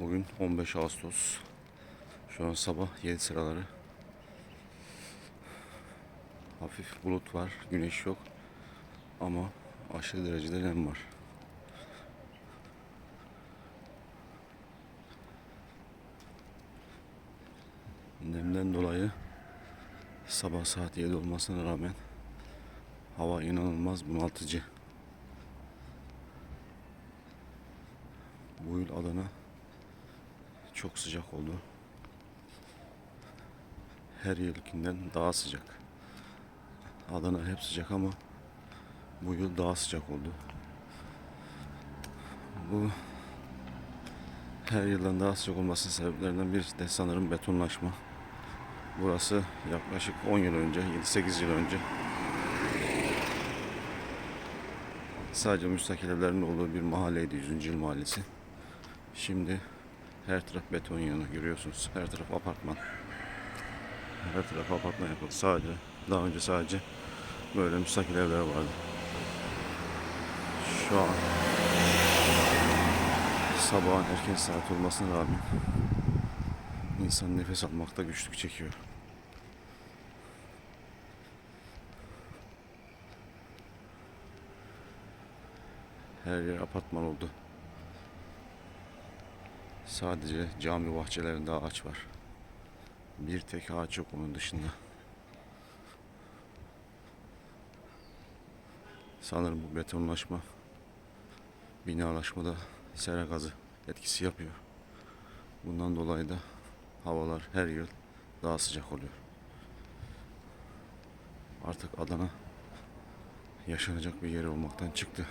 Bugün 15 Ağustos. Şu an sabah 7 sıraları. Hafif bulut var, güneş yok. Ama aşırı derecede nem var. Nemden dolayı sabah saat 7 olmasına rağmen hava inanılmaz bunaltıcı. Bu yıl Adana çok sıcak oldu. Her yılkinden daha sıcak. Adana hep sıcak ama bu yıl daha sıcak oldu. Bu her yıldan daha sıcak olmasının sebeplerinden birisi de sanırım betonlaşma. Burası yaklaşık 10 yıl önce, 7-8 yıl önce sadece müstakil evlerin olduğu bir mahalleydi 100. Yıl Mahallesi. Şimdi her taraf beton yanı görüyorsunuz. Her taraf apartman. Her taraf apartman yapıldı. Sadece daha önce sadece böyle müstakil evler vardı. Şu an sabahın erken saat olmasına rağmen insan nefes almakta güçlük çekiyor. Her yer apartman oldu. Sadece cami bahçelerinde ağaç var. Bir tek ağaç yok onun dışında. Sanırım bu betonlaşma binalaşmada sera gazı etkisi yapıyor. Bundan dolayı da havalar her yıl daha sıcak oluyor. Artık Adana yaşanacak bir yer olmaktan çıktı.